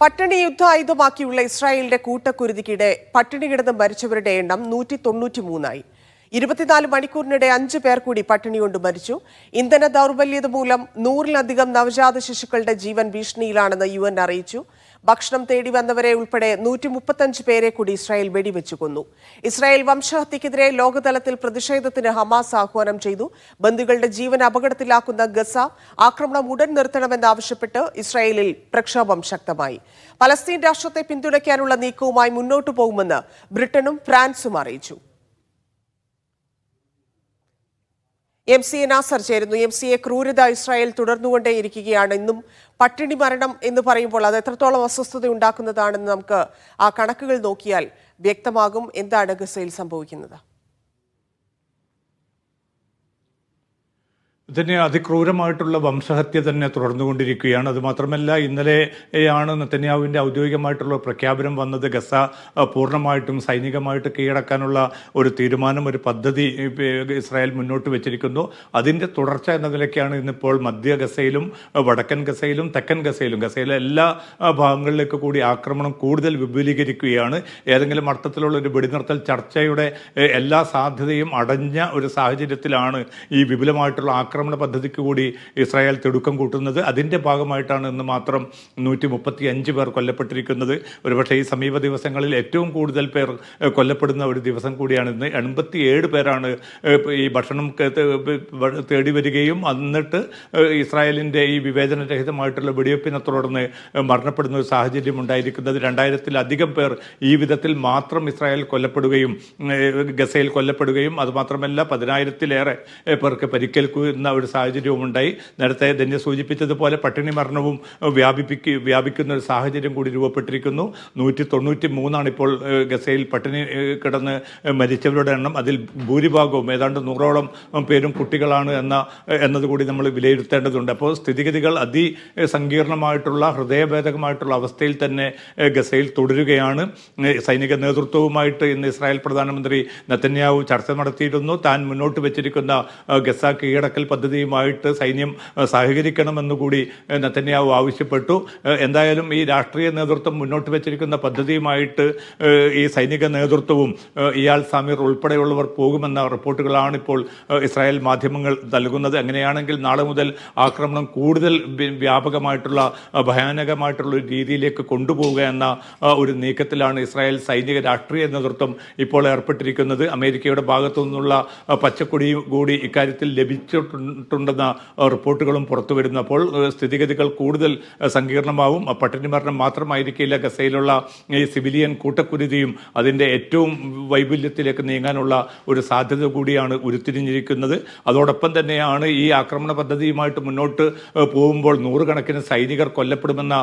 പട്ടിണി യുദ്ധായുധമാക്കിയുള്ള ഇസ്രായേലിന്റെ കൂട്ടക്കുരുതിക്കിടെ പട്ടിണി കിടന്ന് മരിച്ചവരുടെ എണ്ണം നൂറ്റി തൊണ്ണൂറ്റി മൂന്നായി ഇരുപത്തിനാല് മണിക്കൂറിനിടെ അഞ്ചു പേർ കൂടി പട്ടിണി കൊണ്ട് മരിച്ചു. ഇന്ധന ദൗർബല്യത മൂലം നൂറിലധികം നവജാത ശിശുക്കളുടെ ജീവൻ ഭീഷണിയിലാണെന്ന് യു എൻ അറിയിച്ചു. ഭക്ഷണം തേടി വന്നവരെ ഉൾപ്പെടെ നൂറ്റി മുപ്പത്തഞ്ച് പേരെ കൂടി ഇസ്രായേൽ വെടിവെച്ചു കൊന്നു. ഇസ്രായേൽ വംശഹത്യക്കെതിരെ ലോകതലത്തിൽ പ്രതിഷേധത്തിന് ഹമാസ് ആഹ്വാനം ചെയ്തു. ബന്ധുക്കളുടെ ജീവൻ അപകടത്തിലാക്കുന്ന ഗസ ആക്രമണം ഉടൻ നിർത്തണമെന്നാവശ്യപ്പെട്ട് ഇസ്രായേലിൽ പ്രക്ഷോഭം ശക്തമായി. പലസ്തീൻ രാഷ്ട്രത്തെ പിന്തുണയ്ക്കാനുള്ള നീക്കവുമായി മുന്നോട്ടു പോകുമെന്ന് ബ്രിട്ടനും ഫ്രാൻസും അറിയിച്ചു. എം സി എ നാസർ ചേരുന്നു. എം സി എ ക്രൂരത ഇസ്രായേൽ തുടർന്നുകൊണ്ടേയിരിക്കുകയാണ്. ഇന്നും പട്ടിണി മരണം എന്ന് പറയുമ്പോൾ അത് എത്രത്തോളം അസ്വസ്ഥത ഉണ്ടാക്കുന്നതാണെന്ന് നമുക്ക് ആ കണക്കുകൾ നോക്കിയാൽ വ്യക്തമാകും. എന്താണ് ഗസയിൽ സംഭവിക്കുന്നത്? ഇതിന് അതിക്രൂരമായിട്ടുള്ള വംശഹത്യ തന്നെ തുടർന്നുകൊണ്ടിരിക്കുകയാണ്. അതുമാത്രമല്ല ഇന്നലെയാണ് നെത്തന്യാവിന്റെ ഔദ്യോഗികമായിട്ടുള്ള പ്രഖ്യാപനം വന്നത്. ഗസ പൂർണമായിട്ടും സൈനികമായിട്ട് കീഴടക്കാനുള്ള ഒരു തീരുമാനം ഒരു പദ്ധതി ഇസ്രായേൽ മുന്നോട്ട് വെച്ചിരിക്കുന്നു. അതിന്റെ തുടർച്ച എന്ന നിലയ്ക്കാണ് ഇന്നിപ്പോൾ മധ്യ ഗസയിലും വടക്കൻ ഗസയിലും തെക്കൻ ഗസയിലും ഗസയിലെ എല്ലാ ഭാഗങ്ങളിലേക്ക് കൂടി ആക്രമണം കൂടുതൽ വിപുലീകരിക്കുകയാണ്. ഏതെങ്കിലും അർത്ഥത്തിലുള്ള ഒരു വെടിനിർത്തൽ ചർച്ചയുടെ എല്ലാ സാധ്യതയും അടഞ്ഞ ഒരു സാഹചര്യത്തിലാണ് ഈ വിപുലമായിട്ടുള്ള ആക്രമണ പദ്ധതിക്ക് കൂടി ഇസ്രായേൽ തിടുക്കം കൂട്ടുന്നത് അതിന്റെ ഭാഗമായിട്ടാണ് ഇന്ന് മാത്രം നൂറ്റി മുപ്പത്തി അഞ്ച് പേർ കൊല്ലപ്പെട്ടിരിക്കുന്നത്. ഒരുപക്ഷെ ഈ സമീപ ദിവസങ്ങളിൽ ഏറ്റവും കൂടുതൽ പേർ കൊല്ലപ്പെടുന്ന ഒരു ദിവസം കൂടിയാണ് ഇന്ന്. എൺപത്തി ഏഴ് പേരാണ് ഈ ഭക്ഷണം തേടി വരികയും എന്നിട്ട് ഇസ്രായേലിന്റെ ഈ വിവേചനരഹിതമായിട്ടുള്ള വെടിവെപ്പിനെ തുടർന്ന് മരണപ്പെടുന്ന ഒരു സാഹചര്യം ഉണ്ടായിരിക്കുന്നത്. രണ്ടായിരത്തിലധികം പേർ ഈ വിധത്തിൽ മാത്രം ഇസ്രായേൽ കൊല്ലപ്പെടുകയും ഗസയിൽ കൊല്ലപ്പെടുകയും അതുമാത്രമല്ല പതിനായിരത്തിലേറെ പേർക്ക് പരിക്കേൽക്കുന്ന ഒരു സാഹചര്യവും ഉണ്ടായി നേരത്തെ ധന്യ സൂചിപ്പിച്ചതുപോലെ പട്ടിണി മരണവും ഏഹ്, വ്യാപിക്കുന്ന ഒരു സാഹചര്യം കൂടി രൂപപ്പെട്ടിരിക്കുന്നു. നൂറ്റി തൊണ്ണൂറ്റി മൂന്നാണ് ഇപ്പോൾ ഗസയിൽ പട്ടിണി കിടന്ന് മരിച്ചവരുടെ എണ്ണം. അതിൽ ഭൂരിഭാഗവും ഏതാണ്ട് നൂറോളം പേരും കുട്ടികളാണ് എന്ന എന്നതുകൂടി നമ്മൾ വിലയിരുത്തേണ്ടതുണ്ട്. അപ്പോൾ സ്ഥിതിഗതികൾ അതി ഏഹ്, സങ്കീർണമായിട്ടുള്ള ഹൃദയഭേദകമായിട്ടുള്ള അവസ്ഥയിൽ തന്നെ ഗസയിൽ തുടരുകയാണ്. സൈനിക നേതൃത്വവുമായിട്ട് ഇന്ന് ഇസ്രായേൽ പ്രധാനമന്ത്രി നെത്തന്യാവു ചർച്ച നടത്തിയിരുന്നു. താൻ മുന്നോട്ട് വെച്ചിരിക്കുന്ന ഗസ കീഴടക്കൽ പദ്ധതിയുമായിട്ട് സൈന്യം സഹകരിക്കണമെന്ന് കൂടി നെത്തന്യാവു ആവശ്യപ്പെട്ടു. എന്തായാലും ഈ രാഷ്ട്രീയ നേതൃത്വം മുന്നോട്ട് വെച്ചിരിക്കുന്ന പദ്ധതിയുമായിട്ട് ഈ സൈനിക നേതൃത്വവും ഇയാൾ സമീർ ഉൾപ്പെടെയുള്ളവർ പോകുമെന്ന റിപ്പോർട്ടുകളാണ് ഇപ്പോൾ ഇസ്രായേൽ മാധ്യമങ്ങൾ നൽകുന്നത്. അങ്ങനെയാണെങ്കിൽ നാളെ മുതൽ ആക്രമണം കൂടുതൽ വ്യാപകമായിട്ടുള്ള ഭയാനകമായിട്ടുള്ള ഒരു രീതിയിലേക്ക് കൊണ്ടുപോവുക എന്ന ഒരു നീക്കത്തിലാണ് ഇസ്രായേൽ സൈനിക രാഷ്ട്രീയ നേതൃത്വം ഇപ്പോൾ ഏർപ്പെട്ടിരിക്കുന്നത്. അമേരിക്കയുടെ ഭാഗത്തു നിന്നുള്ള പച്ചക്കൊടിയും കൂടി ഇക്കാര്യത്തിൽ ലഭിച്ചിട്ടുണ്ടെന്ന ഏഹ്, റിപ്പോർട്ടുകളും പുറത്തു വരുന്നപ്പോൾ സ്ഥിതിഗതികൾ കൂടുതൽ സങ്കീർണമാവും. പട്ടിണി മരണം മാത്രമായിരിക്കില്ല ഗസയിലുള്ള ഈ സിവിലിയൻ കൂട്ടക്കുരുതിയും അതിന്റെ ഏറ്റവും വൈപുല്യത്തിലേക്ക് നീങ്ങാനുള്ള ഒരു സാധ്യത കൂടിയാണ് ഉരുത്തിരിഞ്ഞിരിക്കുന്നത്. അതോടൊപ്പം തന്നെയാണ് ഈ ആക്രമണ പദ്ധതിയുമായിട്ട് മുന്നോട്ട് പോകുമ്പോൾ നൂറുകണക്കിന് സൈനികർ കൊല്ലപ്പെടുമെന്ന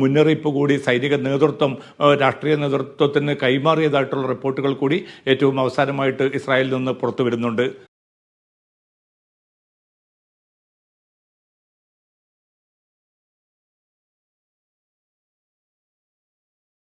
മുന്നറിയിപ്പ് കൂടി സൈനിക നേതൃത്വം രാഷ്ട്രീയ നേതൃത്വത്തിന് കൈമാറിയതായിട്ടുള്ള റിപ്പോർട്ടുകൾ കൂടി ഏറ്റവും അവസാനമായിട്ട് ഇസ്രായേലിൽ നിന്ന് പുറത്തു വരുന്നുണ്ട്.